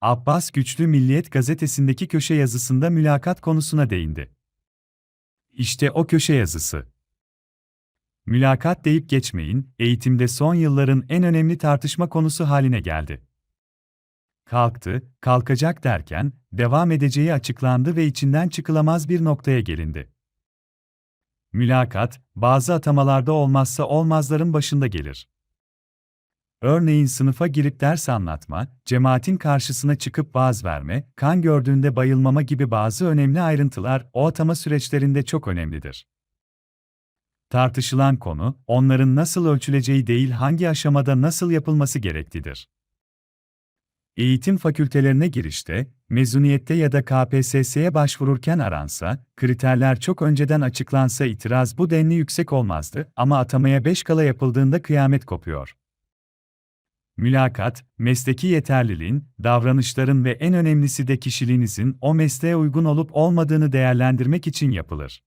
Abbas Güçlü Milliyet gazetesindeki köşe yazısında mülakat konusuna değindi. İşte o köşe yazısı. Mülakat deyip geçmeyin, eğitimde son yılların en önemli tartışma konusu haline geldi. Kalktı, kalkacak derken, devam edeceği açıklandı ve içinden çıkılamaz bir noktaya gelindi. Mülakat, bazı atamalarda olmazsa olmazların başında gelir. Örneğin sınıfa girip ders anlatma, cemaatin karşısına çıkıp vaaz verme, kan gördüğünde bayılmama gibi bazı önemli ayrıntılar o atama süreçlerinde çok önemlidir. Tartışılan konu, onların nasıl ölçüleceği değil hangi aşamada nasıl yapılması gerektidir. Eğitim fakültelerine girişte, mezuniyette ya da KPSS'ye başvururken aransa, kriterler çok önceden açıklansa itiraz bu denli yüksek olmazdı ama atamaya 5 kala yapıldığında kıyamet kopuyor. Mülakat, mesleki yeterliliğin, davranışların ve en önemlisi de kişiliğinizin o mesleğe uygun olup olmadığını değerlendirmek için yapılır.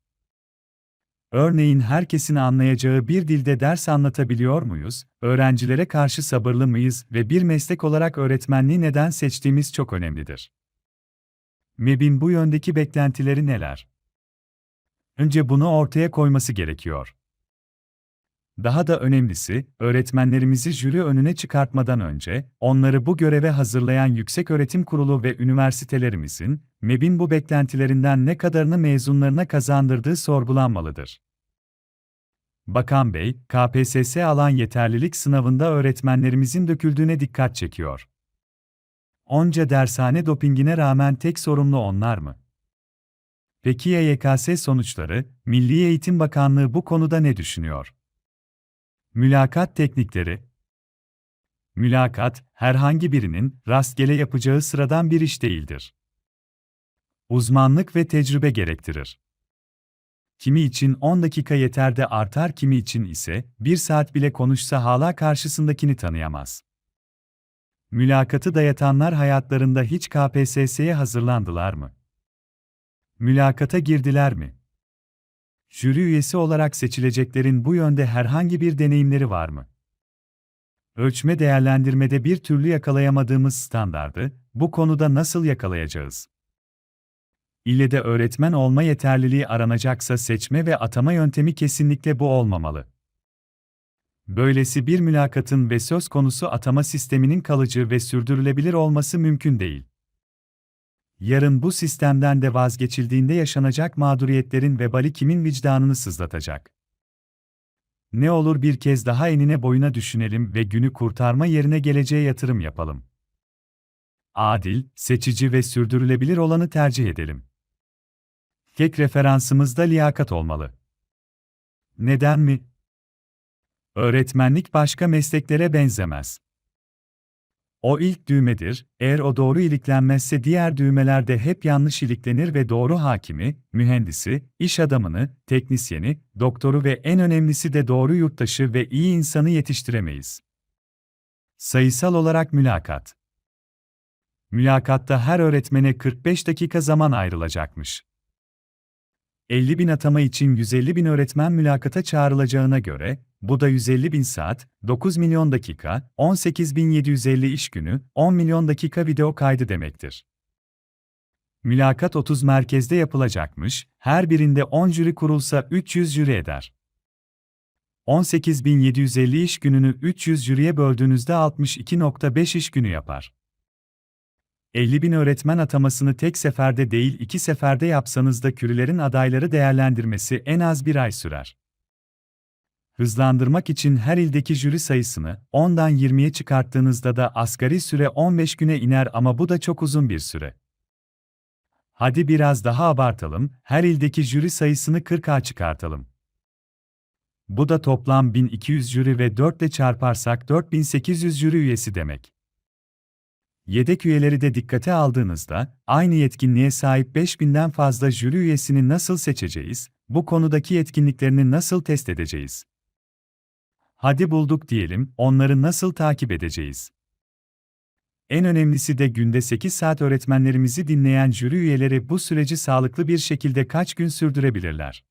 Örneğin herkesin anlayacağı bir dilde ders anlatabiliyor muyuz? Öğrencilere karşı sabırlı mıyız ve bir meslek olarak öğretmenliği neden seçtiğimiz çok önemlidir. MEB'in bu yöndeki beklentileri neler? Önce bunu ortaya koyması gerekiyor. Daha da önemlisi, öğretmenlerimizi jüri önüne çıkartmadan önce, onları bu göreve hazırlayan Yükseköğretim Kurulu ve üniversitelerimizin, MEB'in bu beklentilerinden ne kadarını mezunlarına kazandırdığı sorgulanmalıdır. Bakan Bey, KPSS alan yeterlilik sınavında öğretmenlerimizin döküldüğüne dikkat çekiyor. Onca dershane dopingine rağmen tek sorumlu onlar mı? Peki YKS sonuçları, Milli Eğitim Bakanlığı bu konuda ne düşünüyor? Mülakat teknikleri Mülakat, herhangi birinin rastgele yapacağı sıradan bir iş değildir. Uzmanlık ve tecrübe gerektirir. Kimi için 10 dakika yeter de artar, kimi için ise 1 saat bile konuşsa hala karşısındakini tanıyamaz. Mülakatı dayatanlar hayatlarında hiç KPSS'ye hazırlandılar mı? Mülakata girdiler mi? Jüri üyesi olarak seçileceklerin bu yönde herhangi bir deneyimleri var mı? Ölçme değerlendirmede bir türlü yakalayamadığımız standardı, bu konuda nasıl yakalayacağız? İlle de öğretmen olma yeterliliği aranacaksa seçme ve atama yöntemi kesinlikle bu olmamalı. Böylesi bir mülakatın ve söz konusu atama sisteminin kalıcı ve sürdürülebilir olması mümkün değil. Yarın bu sistemden de vazgeçildiğinde yaşanacak mağduriyetlerin vebali kimin vicdanını sızlatacak? Ne olur bir kez daha enine boyuna düşünelim ve günü kurtarma yerine geleceğe yatırım yapalım. Adil, seçici ve sürdürülebilir olanı tercih edelim. Tek referansımız da liyakat olmalı. Neden mi? Öğretmenlik başka mesleklere benzemez. O ilk düğmedir, eğer o doğru iliklenmezse diğer düğmeler de hep yanlış iliklenir ve doğru hakimi, mühendisi, iş adamını, teknisyeni, doktoru ve en önemlisi de doğru yurttaşı ve iyi insanı yetiştiremeyiz. Sayısal olarak mülakat. Mülakatta her öğretmene 45 dakika zaman ayrılacakmış. 50 bin atama için 150 bin öğretmen mülakata çağrılacağına göre, bu da 150 bin saat, 9 milyon dakika, 18.750 iş günü, 10 milyon dakika video kaydı demektir. Mülakat 30 merkezde yapılacakmış, her birinde 10 jüri kurulsa 300 jüri eder. 18.750 iş gününü 300 jüriye böldüğünüzde 62.5 iş günü yapar. 50 bin öğretmen atamasını tek seferde değil iki seferde yapsanız da kürilerin adayları değerlendirmesi en az bir ay sürer. Hızlandırmak için her ildeki jüri sayısını 10'dan 20'ye çıkarttığınızda da asgari süre 15 güne iner ama bu da çok uzun bir süre. Hadi biraz daha abartalım, her ildeki jüri sayısını 40'a çıkartalım. Bu da toplam 1200 jüri ve 4 ile çarparsak 4800 jüri üyesi demek. Yedek üyeleri de dikkate aldığınızda, aynı yetkinliğe sahip 5000'den fazla jüri üyesini nasıl seçeceğiz, bu konudaki yetkinliklerini nasıl test edeceğiz? Hadi bulduk diyelim, onları nasıl takip edeceğiz? En önemlisi de günde 8 saat öğretmenlerimizi dinleyen jüri üyeleri bu süreci sağlıklı bir şekilde kaç gün sürdürebilirler?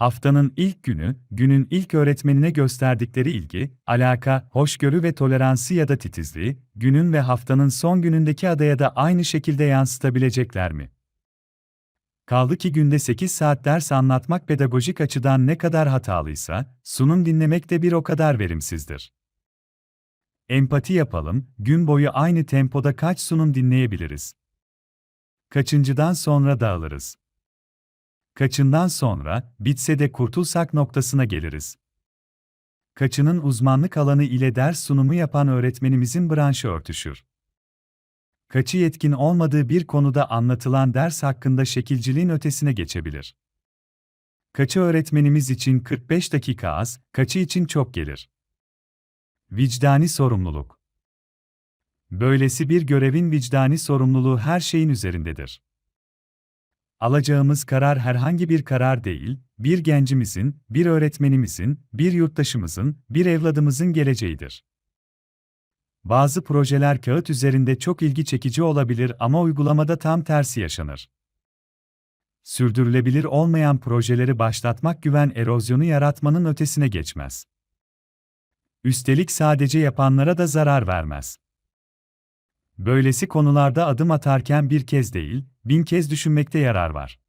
Haftanın ilk günü, günün ilk öğretmenine gösterdikleri ilgi, alaka, hoşgörü ve toleransı ya da titizliği, günün ve haftanın son günündeki adaya da aynı şekilde yansıtabilecekler mi? Kaldı ki günde 8 saat ders anlatmak pedagojik açıdan ne kadar hatalıysa, sunum dinlemek de bir o kadar verimsizdir. Empati yapalım, gün boyu aynı tempoda kaç sunum dinleyebiliriz? Kaçıncıdan sonra dağılırız? Kaçından sonra, bitse de kurtulsak noktasına geliriz. Kaçının uzmanlık alanı ile ders sunumu yapan öğretmenimizin branşı örtüşür. Kaçı yetkin olmadığı bir konuda anlatılan ders hakkında şekilciliğin ötesine geçebilir. Kaçı öğretmenimiz için 45 dakika az, kaçı için çok gelir. Vicdani sorumluluk. Böylesi bir görevin vicdani sorumluluğu her şeyin üzerindedir. Alacağımız karar herhangi bir karar değil, bir gencimizin, bir öğretmenimizin, bir yurttaşımızın, bir evladımızın geleceğidir. Bazı projeler kağıt üzerinde çok ilgi çekici olabilir ama uygulamada tam tersi yaşanır. Sürdürülebilir olmayan projeleri başlatmak güven erozyonu yaratmanın ötesine geçmez. Üstelik sadece yapanlara da zarar vermez. Böylesi konularda adım atarken bir kez değil, bin kez düşünmekte yarar var.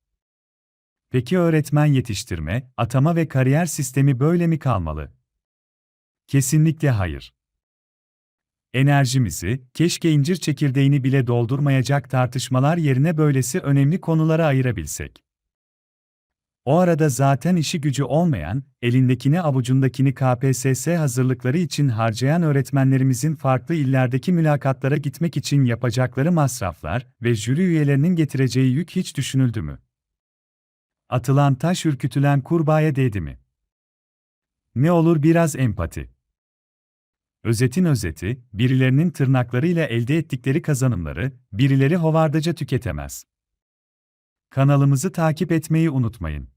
Peki öğretmen yetiştirme, atama ve kariyer sistemi böyle mi kalmalı? Kesinlikle hayır. Enerjimizi, keşke incir çekirdeğini bile doldurmayacak tartışmalar yerine böylesi önemli konulara ayırabilsek. O arada zaten işi gücü olmayan, elindekini avucundakini KPSS hazırlıkları için harcayan öğretmenlerimizin farklı illerdeki mülakatlara gitmek için yapacakları masraflar ve jüri üyelerinin getireceği yük hiç düşünüldü mü? Atılan taş ürkütülen kurbağaya değdi mi? Ne olur biraz empati. Özetin özeti, birilerinin tırnaklarıyla elde ettikleri kazanımları, birileri hovardaca tüketemez. Kanalımızı takip etmeyi unutmayın.